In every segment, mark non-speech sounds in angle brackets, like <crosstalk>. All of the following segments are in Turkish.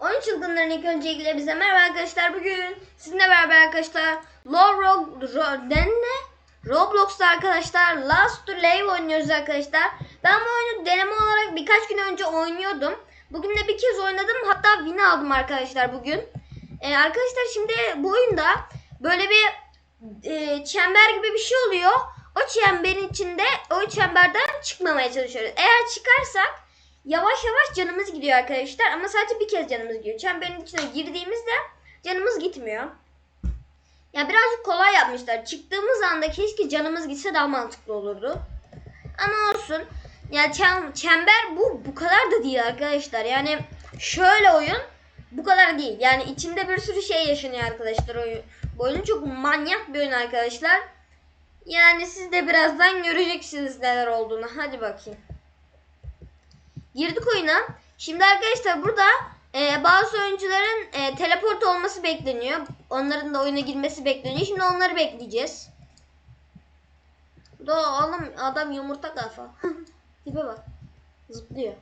Oyun çılgınların ilk öncelikle bize merhaba arkadaşlar. Bugün sizinle beraber arkadaşlar Low Ro Ro den ne? Roblox'ta arkadaşlar Last to Live oynuyoruz arkadaşlar. Ben bu oyunu deneme olarak birkaç gün önce oynuyordum. Bugün de bir kez oynadım. Hatta win aldım arkadaşlar bugün. Ee, arkadaşlar şimdi bu oyunda böyle bir e, çember gibi bir şey oluyor. O çemberin içinde o çemberden çıkmamaya çalışıyoruz. Eğer çıkarsak yavaş yavaş canımız gidiyor arkadaşlar ama sadece bir kez canımız gidiyor. Çemberin içine girdiğimizde canımız gitmiyor. Ya birazcık kolay yapmışlar. Çıktığımız anda keşke canımız gitse daha mantıklı olurdu. Ama olsun. Ya çem- çember bu bu kadar da değil arkadaşlar. Yani şöyle oyun bu kadar değil. Yani içinde bir sürü şey yaşanıyor arkadaşlar oyun. Bu oyun çok manyak bir oyun arkadaşlar. Yani siz de birazdan göreceksiniz neler olduğunu. Hadi bakayım. Girdik oyuna. Şimdi arkadaşlar burada e, bazı oyuncuların e, teleport olması bekleniyor. Onların da oyuna girmesi bekleniyor. Şimdi onları bekleyeceğiz. Da oğlum adam yumurta kafa. <laughs> Tipe bak. Zıplıyor.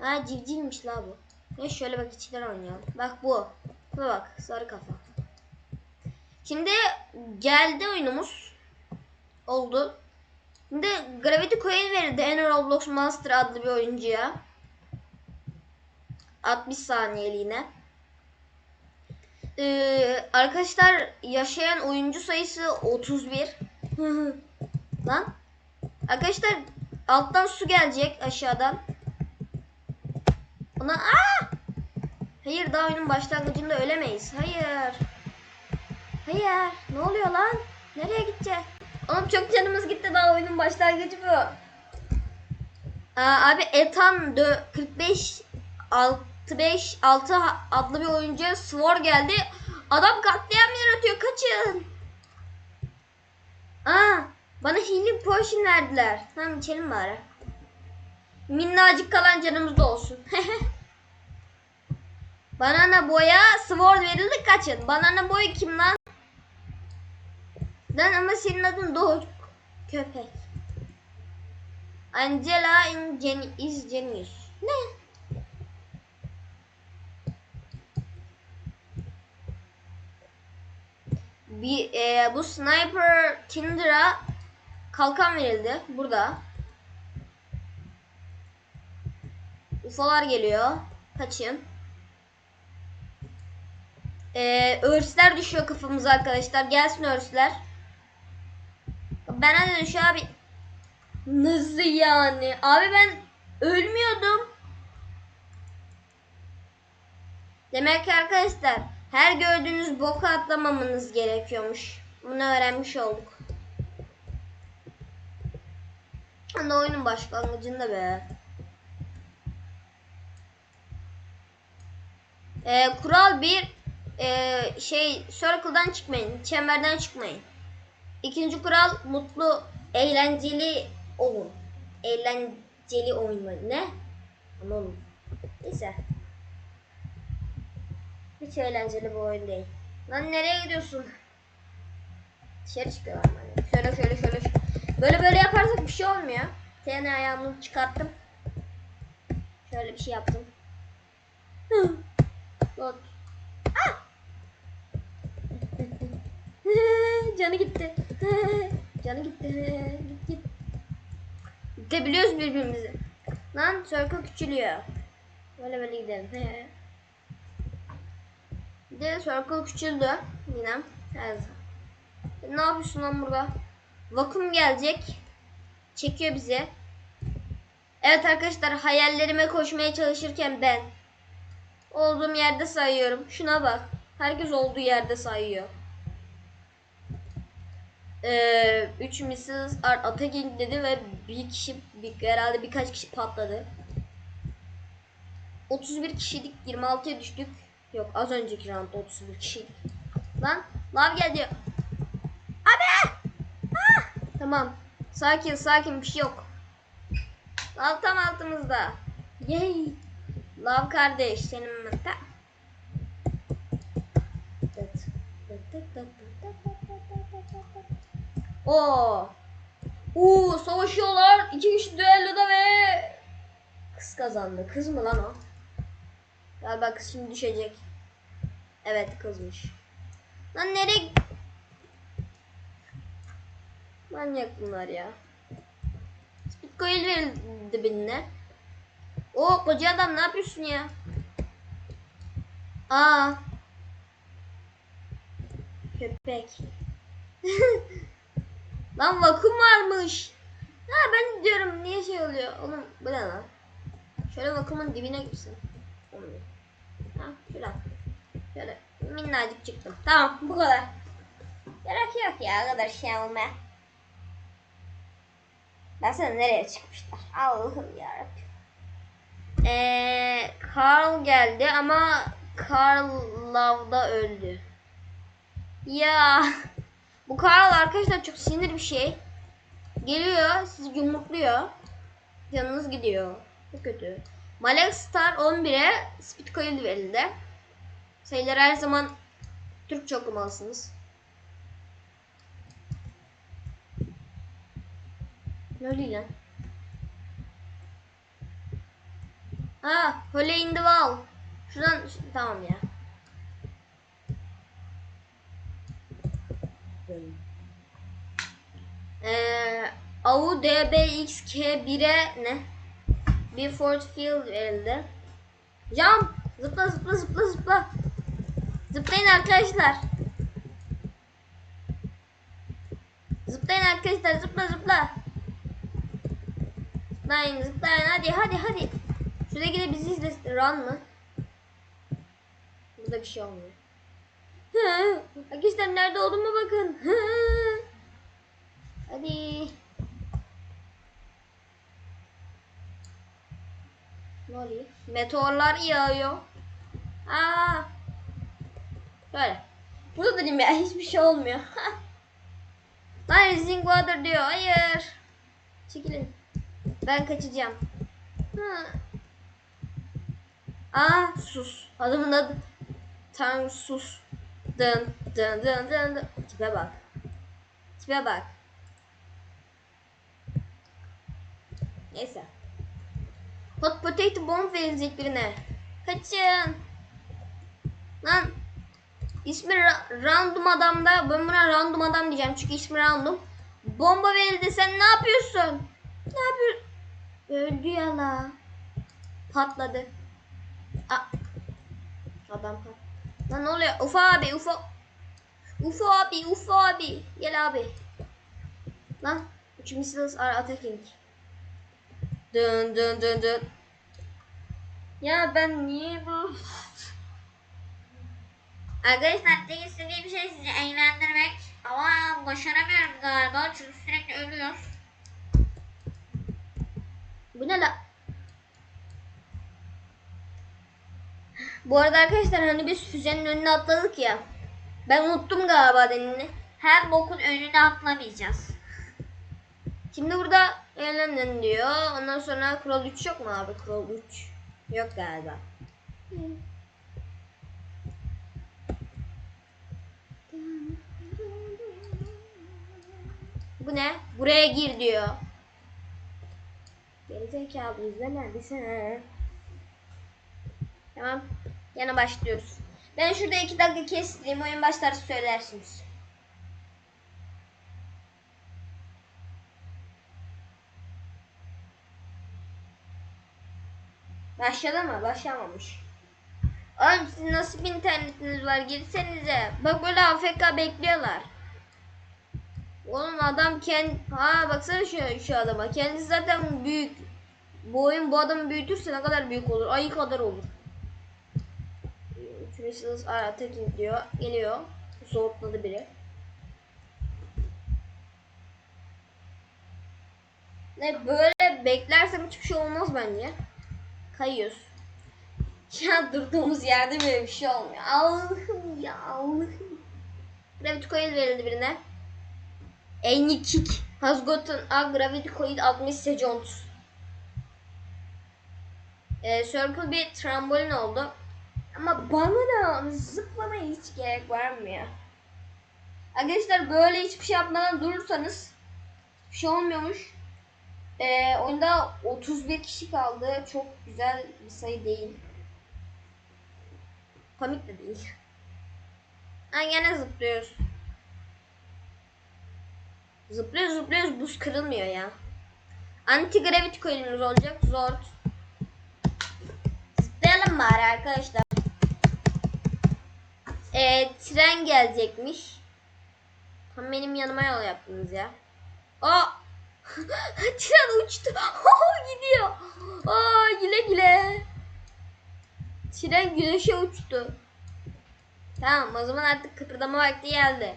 Ha civcivmiş la bu. Ya şöyle bak içinden oynayalım. Bak bu. Tipe bak sarı kafa. Şimdi geldi oyunumuz. Oldu. Şimdi Gravity Coin verildi en Roblox Master adlı bir oyuncuya. 60 saniyeliğine. Ee, arkadaşlar yaşayan oyuncu sayısı 31. <laughs> Lan. Arkadaşlar alttan su gelecek aşağıdan. Ona aa! Hayır daha oyunun başlangıcında ölemeyiz. Hayır. Hayır. Ne oluyor lan? Nereye gideceğiz? Oğlum çok canımız gitti daha oyunun başlangıcı bu. Aa, abi Ethan 45 65 6 adlı bir oyuncuya Swor geldi. Adam katliam yaratıyor. Kaçın. Aa, bana healing potion verdiler. Tamam içelim bari. Minnacık kalan canımız da olsun. <laughs> Banana boya sword verildi kaçın. Banana boy kim lan? Lan ama senin adın Doğu köpek. Angela in Gen is genius. Ne? Bir, e, bu sniper Tinder'a kalkan verildi burada. UFO'lar geliyor. Kaçın. Ee, örsler düşüyor kafamıza arkadaşlar. Gelsin örsler. Ben hadi şu abi. Nasıl yani? Abi ben ölmüyordum. Demek ki arkadaşlar her gördüğünüz boku atlamamanız gerekiyormuş. Bunu öğrenmiş olduk. Ama oyunun başlangıcında be. Ee, kural bir ee, şey circle'dan çıkmayın. Çemberden çıkmayın. İkinci kural mutlu, eğlenceli olun. Eğlenceli oynayın. Ne? Aman. Neyse. Hiç eğlenceli bu oyun değil. Lan nereye gidiyorsun? Dışarı çıkıyorlar bana. Şöyle şöyle şöyle. Böyle böyle yaparsak bir şey olmuyor. Tene ayağımı çıkarttım. Şöyle bir şey yaptım. <gasps> Bak. Ah! <laughs> Canı gitti. <laughs> Canı gitti. Git git. Gidebiliyoruz birbirimizi. Lan circle küçülüyor. Böyle böyle gidelim. <laughs> Bir de circle küçüldü. Yine. Evet. Ne yapıyorsun lan burada? Vakum gelecek. Çekiyor bizi. Evet arkadaşlar hayallerime koşmaya çalışırken ben olduğum yerde sayıyorum. Şuna bak. Herkes olduğu yerde sayıyor. Ee, 3 Mrs. Art attacking dedi ve bir kişi bir, herhalde birkaç kişi patladı. 31 kişilik 26'ya düştük. Yok az önceki roundda 31 kişi. Lan lav geldi. Abi! Ah! Tamam. Sakin sakin bir şey yok. Lav tam altımızda. Yay! Lav kardeş senin ta. Oo. Oo savaşıyorlar. İki kişi düelloda ve kız kazandı. Kız mı lan o? Galiba kız şimdi düşecek. Evet kızmış. Lan nereye? Manyak bunlar ya. Bitcoin verildi birine. O koca adam ne yapıyorsun ya? Aa. Köpek. <laughs> lan vakum varmış. Ha ben diyorum niye şey oluyor? Oğlum bu ne lan? Şöyle vakumun dibine girsin. Olmuyor. Ha şöyle. Şöyle minnacık çıktım. Tamam bu kadar. Gerek yok ya o kadar şey olmaya. Baksana nereye çıkmışlar. Allah'ım yarabbim. Ee, Carl geldi ama Carl lavda öldü. Ya bu Carl arkadaşlar çok sinir bir şey. Geliyor sizi yumrukluyor. Canınız gidiyor. Bu kötü. Malek Star 11'e Speed Coil verildi. Sayıları her zaman Türkçe okumalısınız. Oluyor lan? Ha, Hole in the wall. Şuradan ş- tamam ya. Ee, AU DBXK1'e ne? Bir force field verildi. Jump! Zıpla zıpla zıpla zıpla. Zıplayın arkadaşlar. Zıplayın arkadaşlar zıpla zıpla. Zıplayın zıplayın hadi hadi hadi. Şuradaki de bizi izlesin. Run mı? Burada bir şey olmuyor. Hı, Arkadaşlar nerede olduğuma bakın. Hadi. Ne oluyor? Meteorlar yağıyor. Aa. Böyle. Burada durayım ya hiçbir şey olmuyor. Lan Rising Water diyor. Hayır. Çekilin. Ben kaçacağım. Hı. Aa sus. Adamın adı. Tanrı sus. Dın dın dın dın dın. Tipe bak. Tipe bak. Neyse. Hot potato bomb verilecek birine. Kaçın. Lan. İsmi ra- random adamda. Ben buna random adam diyeceğim çünkü ismi random. Bomba verildi sen ne yapıyorsun? Ne yapıyorsun? Öldü ya la. Patladı. Aa. Adam pat. Lan ne oluyor? Ufa abi ufa. Ufa abi ufa abi. Gel abi. Lan. Üç missiles are attacking. Dın dın dın dın. Ya ben niye bu? Arkadaşlar tek istediğim şey sizi eğlendirmek ama başaramıyorum galiba çünkü sürekli ölüyor. Bu ne la? Bu arada arkadaşlar hani biz füzenin önüne atladık ya. Ben unuttum galiba denini. Her bokun önüne atlamayacağız. Şimdi burada eğlenin diyor. Ondan sonra kural 3 yok mu abi? Kural 3. Yok galiba. Bu ne? Buraya gir diyor. Gerizekalı bir sene. Tamam. Yana başlıyoruz. Ben şurada iki dakika kestireyim. Oyun başlar söylersiniz. Başladı mı? Başlamamış. Oğlum sizin nasıl bir internetiniz var? Girsenize. Bak böyle AFK bekliyorlar. Oğlum adam kend... Ha baksana şu, şu adama. Kendisi zaten büyük. Bu oyun bu adamı büyütürse ne kadar büyük olur? Ayı kadar olur. Missiles are attacking diyor. Geliyor. Soğutladı biri. Ne böyle beklersem hiçbir şey olmaz bence. Kayıyoruz. <laughs> Ya durduğumuz yerde böyle bir şey olmuyor. Allah'ım ya Allah'ım. Gravity coil verildi birine. Any kick has gotten a gravity coil 60 seconds. Ee, circle bir trambolin oldu. Ama bana da zıplamaya hiç gerek vermiyor. Arkadaşlar böyle hiçbir şey yapmadan durursanız bir şey olmuyormuş. Ee, oyunda 31 kişi kaldı. Çok güzel bir sayı değil. Komik de değil. Ha gene zıplıyoruz. Zıplıyoruz zıplıyoruz buz kırılmıyor ya. Anti gravity coil'imiz olacak. Zor. Zıplayalım bari arkadaşlar. Ee, tren gelecekmiş. Tam benim yanıma yol yaptınız ya. Aa! <laughs> tren uçtu. <laughs> gidiyor. Aa güle güle. Tren güneşe uçtu. Tamam o zaman artık kıpırdama vakti geldi.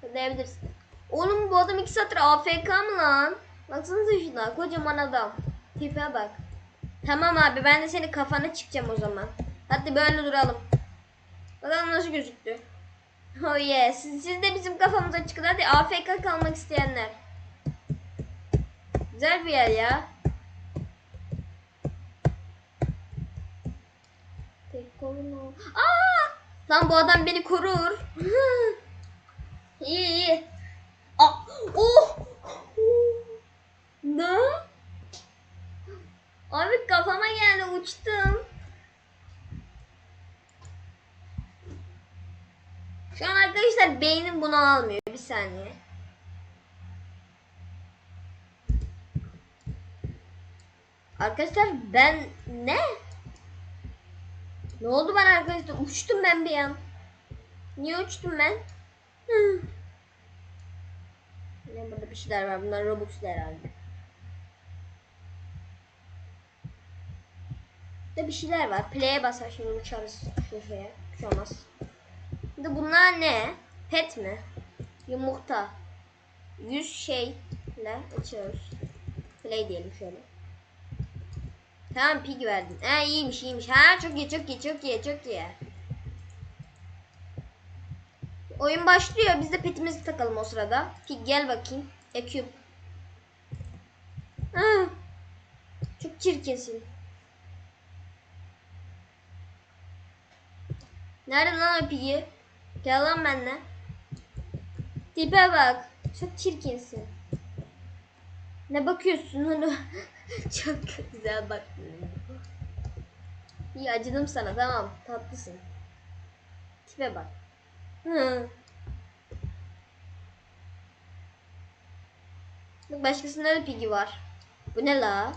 Kıpırdayabilirsin. Oğlum bu adam iki saattir AFK mı lan? Baksanıza şuna kocaman adam. Tipe bak. Tamam abi ben de senin kafana çıkacağım o zaman. Hadi böyle duralım. Bakalım nasıl gözüktü. Oh yeah. Siz, siz de bizim kafamıza çıkın. Hadi AFK kalmak isteyenler. Güzel bir yer ya. Tek kolunu. Aa! Lan bu adam beni korur. <laughs> iyi iyi. Aa, oh! Ne? Abi kafama geldi uçtum. Şu an arkadaşlar beynim bunu almıyor. Bir saniye. Arkadaşlar ben ne? Ne oldu bana arkadaşlar? Uçtum ben bir an. Niye uçtum ben? Ne burada bir şeyler var. Bunlar Robux'lu herhalde. Burada bir şeyler var. Play'e basar şimdi uçarız. Şuraya. Bir şey olmaz. Şimdi bunlar ne? Pet mi? Yumurta. 100 şeyle açıyoruz. Play diyelim şöyle. Tamam pig verdim. Ha iyiymiş iyiymiş. Ha çok iyi çok iyi çok iyi çok iyi. Oyun başlıyor. Biz de petimizi takalım o sırada. Pig gel bakayım. Eküp. Çok çirkinsin. Nerede lan o pigi? Gel lan benimle. Tipe bak. Çok çirkinsin. Ne bakıyorsun onu? <laughs> Çok güzel baktın. İyi acıdım sana tamam tatlısın. Tipe bak. Hı. Bak başkasında da pigi var. Bu ne la?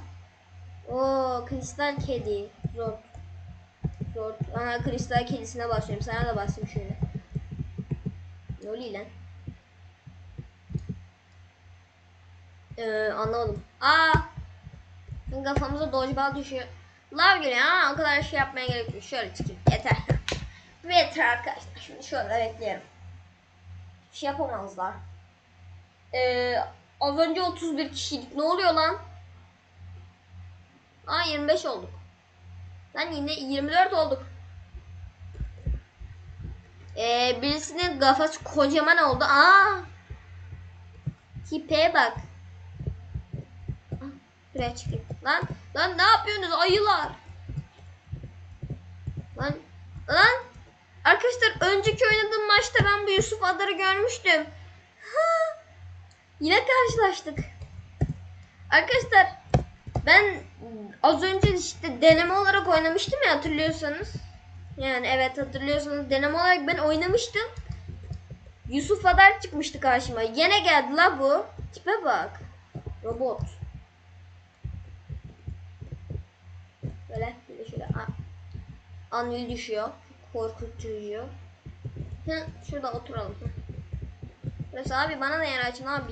Oo kristal kedi. Zor. Zor. Ana kristal kedisine başlıyorum. Sana da basayım şöyle. Ne oluyor lan? Ee, anlamadım. Aa! Kafamıza dodgeball düşüyor. Lav geliyor ama o kadar şey yapmaya gerek yok. Şöyle çıkayım. Yeter. <laughs> Yeter arkadaşlar. Şimdi şöyle bekleyelim. Bir şey yapamazlar. Ee, az önce 31 kişiydik. Ne oluyor lan? Aa 25 olduk. Lan yine 24 olduk. Ee, birisinin kafası kocaman oldu. Aa! Tipe bak. Ah, Buraya çıkayım. Lan, lan ne yapıyorsunuz ayılar? Lan, lan. Arkadaşlar önceki oynadığım maçta ben bu Yusuf Adar'ı görmüştüm. Ha, yine karşılaştık. Arkadaşlar ben az önce işte deneme olarak oynamıştım ya hatırlıyorsanız. Yani evet hatırlıyorsanız deneme olarak ben oynamıştım. Yusuf Adar çıkmıştı karşıma. Yine geldi la bu. Tipe bak. Robot. Böyle de şöyle an- anvil düşüyor. Korkutucu. Hı, şurada oturalım. Burası abi bana da yer açın abi.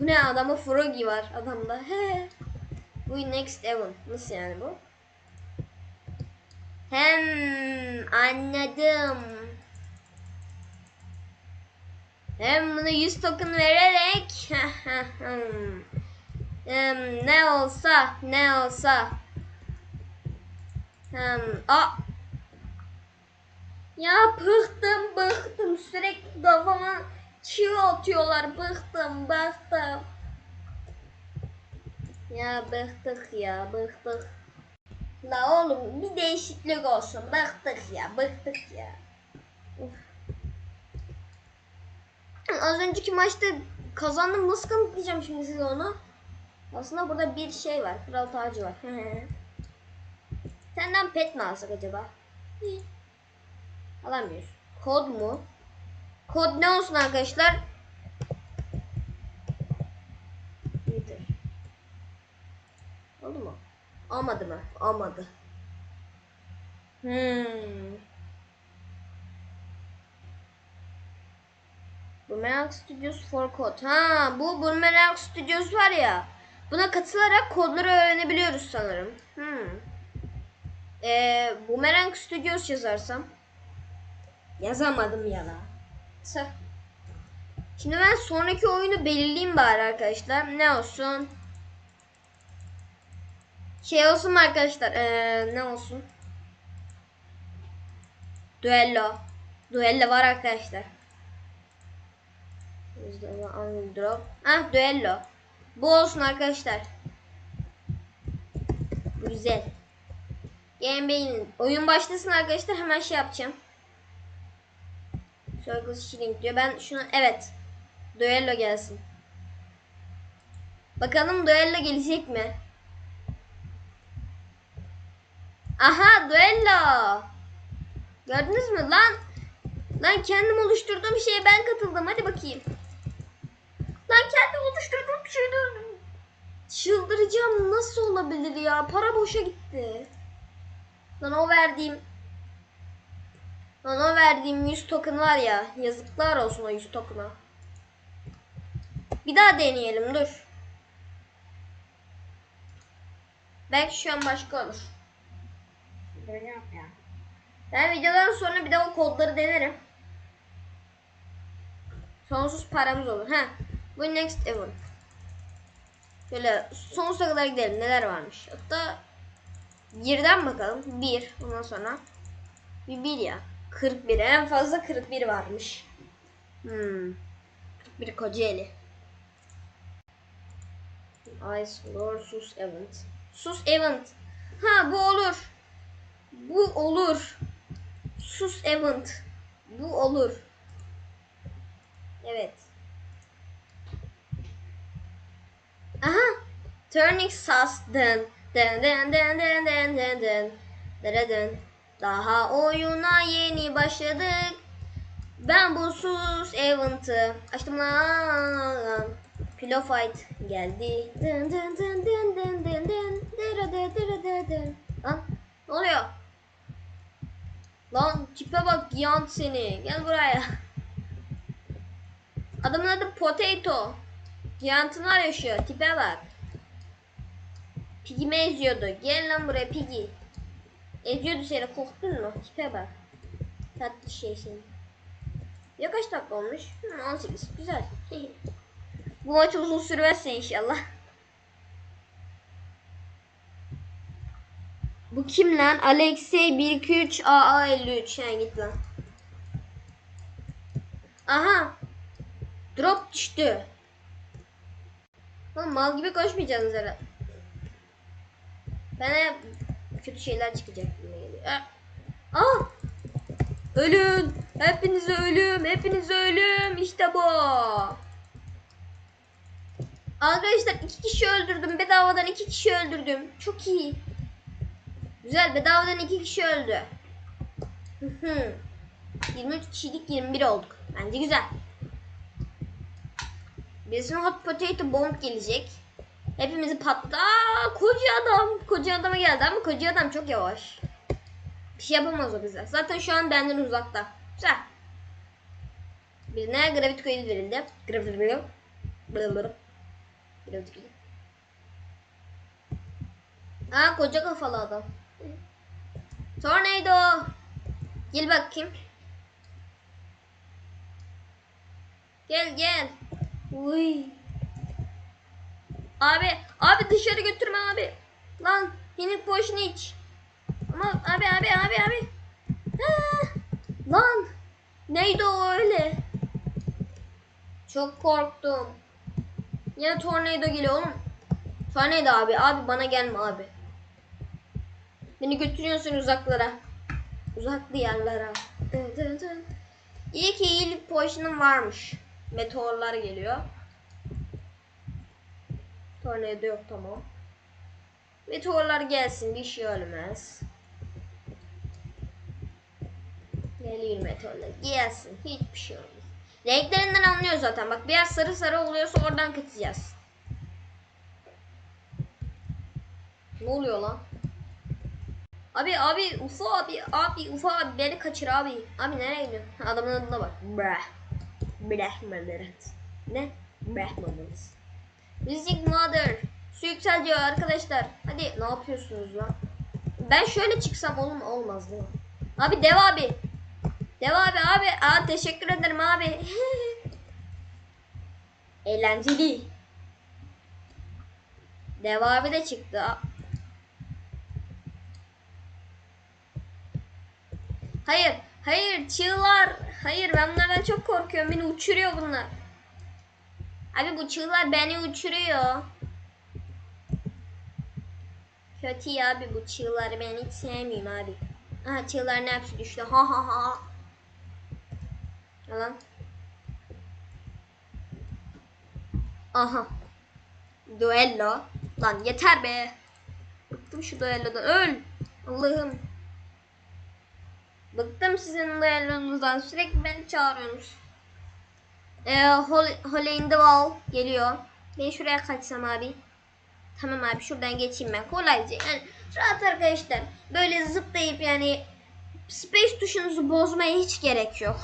Bu ne adamı Froggy var adamda. He. Bu next Evan. Nasıl yani bu? Hem anladım. Hem bunu 100 token vererek Hem, ne olsa ne olsa hem a ya bıktım bıktım sürekli kafama çığ atıyorlar bıktım bıktım ya bıktık ya bıktık La oğlum bir değişiklik olsun bıktık ya bıktık ya Uf. Az önceki maçta kazandım nasıl kanıtlayacağım şimdi size onu? Aslında burada bir şey var. Kral tacı var. <laughs> Senden pet mi alsak acaba? Alamıyoruz. Kod mu? Kod ne olsun arkadaşlar? Twitter. Oldu mu? Olmadı mı? Olmadı. Hmm. Boomerang Studios for Code. Ha, bu Boomerang Studios var ya. Buna katılarak kodları öğrenebiliyoruz sanırım. Hmm. Ee, Boomerang Studios yazarsam. Yazamadım ya da. Şimdi ben sonraki oyunu belirleyeyim bari arkadaşlar. Ne olsun? Şey olsun arkadaşlar? Ee, ne olsun? Duello. Duello var arkadaşlar. Drop. Ah duello. Bu olsun arkadaşlar. Güzel. Gamebay'in oyun başlasın arkadaşlar hemen şey yapacağım. Circle Shilling diyor. Ben şunu evet. Duello gelsin. Bakalım duello gelecek mi? Aha duello. Gördünüz mü lan? Lan kendim oluşturduğum şeye ben katıldım. Hadi bakayım. Lan kendim oluşturduğum şeyden çıldıracağım. Nasıl olabilir ya? Para boşa gitti. Lan o verdiğim Lan o verdiğim 100 token var ya. Yazıklar olsun o 100 token'a. Bir daha deneyelim dur. Belki şu an başka olur. Dönüyorum ya. Ben videodan sonra bir de o kodları denerim. Sonsuz paramız olur. Ha. Bu next event. Şöyle sonsuza kadar gidelim. Neler varmış. Hatta birden bakalım. Bir. Ondan sonra bir bir ya. 41. En fazla 41 varmış. Hmm. 41 Kocaeli. Ice Lord Sus Event. Sus Event. Ha bu olur. Bu olur. Sus Event. Bu olur. Evet. Aha. Turning sus. Dın dın dın dın dın dın dın. Dın dın. Daha oyuna yeni başladık. Ben bu sus event'ı açtım lan. Pillow fight geldi. Dın dın dın dın dın dın dın. Dıra dı dıra dı dın. Lan ne oluyor? Lan tipe bak yan seni. Gel buraya. Adamın adı Potato. Gigant'ın var ya şu. Tipe bak. Piggy'me eziyordu. Gel lan buraya Piggy. Eziyordu seni. Korktun mu? Tipe bak. Tatlı şey senin. Ya kaç dakika olmuş? Hı, 18. Güzel. <laughs> Bu maç uzun sürmezse inşallah. Bu kim lan? Alexey 123 AA 53. Ha git lan. Aha. Drop düştü. Lan mal gibi koşmayacaksınız herhalde. Bana kötü şeyler çıkacak gibi geliyor. Ah! Aa! Ölün! Hepinize ölüm! Hepinize ölüm! İşte bu! Arkadaşlar iki kişi öldürdüm. Bedavadan iki kişi öldürdüm. Çok iyi. Güzel bedavadan iki kişi öldü. Hı hı. 23 kişilik 21 olduk. Bence güzel. Bizim hot potato bomb gelecek. Hepimizi patla. Aa, koca adam. Koca adama geldi ama koca adam çok yavaş. Bir şey yapamaz o bize. Zaten şu an benden uzakta. Güzel. Birine gravity coil verildi. Gravity coil. Gravity coil. Aa koca kafalı adam. Tornado. Gel bakayım. Gel gel. Uy. Abi, abi dışarı götürme abi. Lan, healing potion iç. Ama abi abi abi abi. Ha, lan. Neydi o öyle? Çok korktum. Yine tornado geliyor oğlum. Tornado abi. Abi bana gelme abi. Beni götürüyorsun uzaklara. Uzak diyarlara. İyi ki iyilik potion'um varmış. Meteorlar geliyor. Tornado yok tamam. Meteorlar gelsin bir şey ölmez. Geliyor meteorlar gelsin hiçbir şey olmaz. Renklerinden anlıyor zaten. Bak bir yer sarı sarı oluyorsa oradan kaçacağız. Ne oluyor lan? Abi abi Ufa abi abi Ufa abi beni kaçır abi. Abi nereye gidiyorsun? Adamın adına bak. Brah. Brahmanırız. Ne? Brahmanırız. Music Mother. Su yükseliyor arkadaşlar. Hadi ne yapıyorsunuz lan? Ben şöyle çıksam olur mu? Olmaz değil mi? Abi dev abi. Dev abi abi. Aa, teşekkür ederim abi. <laughs> Eğlenceli. Dev abi de çıktı. Hayır. Hayır çığlar. Hayır ben bunlardan çok korkuyorum. Beni uçuruyor bunlar. Abi bu çığlar beni uçuruyor. Kötü ya abi bu çığları ben hiç sevmiyorum abi. Aha çığların hepsi düştü. Ha ha ha. Yalan. Aha. Duello. Lan yeter be. Bıktım şu duellodan. Öl. Allah'ım. Bıktım sizin duellonuzdan. Sürekli beni çağırıyorsunuz. Ee, Hole, Hole in the Wall geliyor. Ben şuraya kaçsam abi. Tamam abi şuradan geçeyim ben kolayca. Yani rahat arkadaşlar. Böyle zıplayıp yani space tuşunuzu bozmaya hiç gerek yok.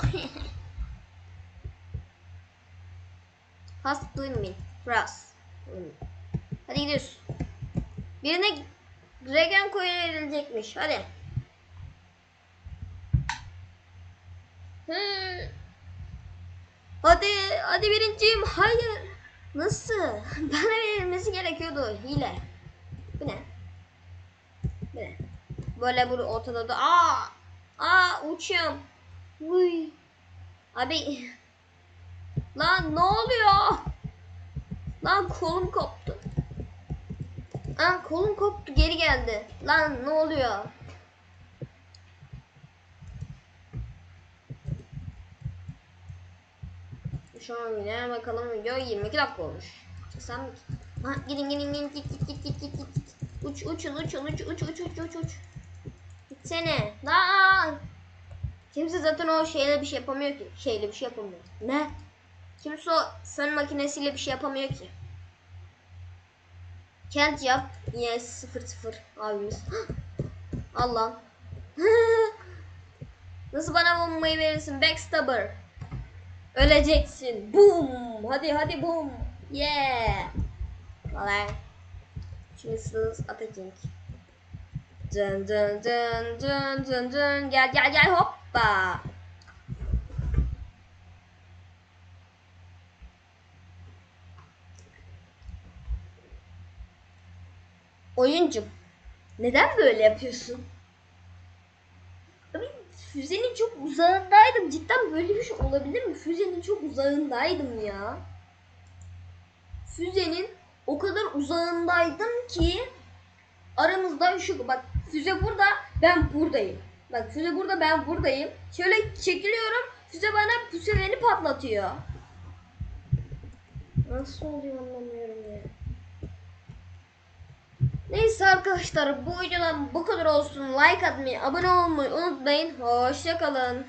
Swimming. Fast. swimming. Hadi gidiyoruz. Birine Dragon Coin verilecekmiş. Hadi. Hı. Hadi, hadi birinciyim. Hayır. Nasıl? <laughs> Bana verilmesi gerekiyordu. Hile. Bu ne? Bu ne? Böyle bu ortada da. Aa! Aa uçuyorum. Uy. Abi. <laughs> Lan ne oluyor? Lan kolum koptu. Aa kolum koptu geri geldi. Lan ne oluyor? Şu an yine bakalım video 22 dakika olmuş. Sen mi? Ha, gidin gidin gidin git git git git git git. Uç uçun uçun uç uç uç uç uç uç. Gitsene. Lan. Kimse zaten o şeyle bir şey yapamıyor ki. Şeyle bir şey yapamıyor. Ne? Kimse o fön makinesiyle bir şey yapamıyor ki. Kent yap. Yes 0 0 abimiz. <gasps> Allah. <laughs> Nasıl bana bombayı verirsin? Backstabber. Öleceksin. Boom. Hadi hadi boom. Yeah. Vallahi. Şimdi sız atacak. Dın dın dın dın dın dın. Gel gel gel hoppa. Oyuncum. Neden böyle yapıyorsun? Füzenin çok uzağındaydım. Cidden böyle bir şey olabilir mi? Füzenin çok uzağındaydım ya. Füzenin o kadar uzağındaydım ki aramızda şu bak füze burada ben buradayım. Bak füze burada ben buradayım. Şöyle çekiliyorum. Füze bana füzelerini patlatıyor. Nasıl oluyor anlamıyorum ya. Neyse arkadaşlar bu videodan bu kadar olsun. Like atmayı, abone olmayı unutmayın. Hoşçakalın.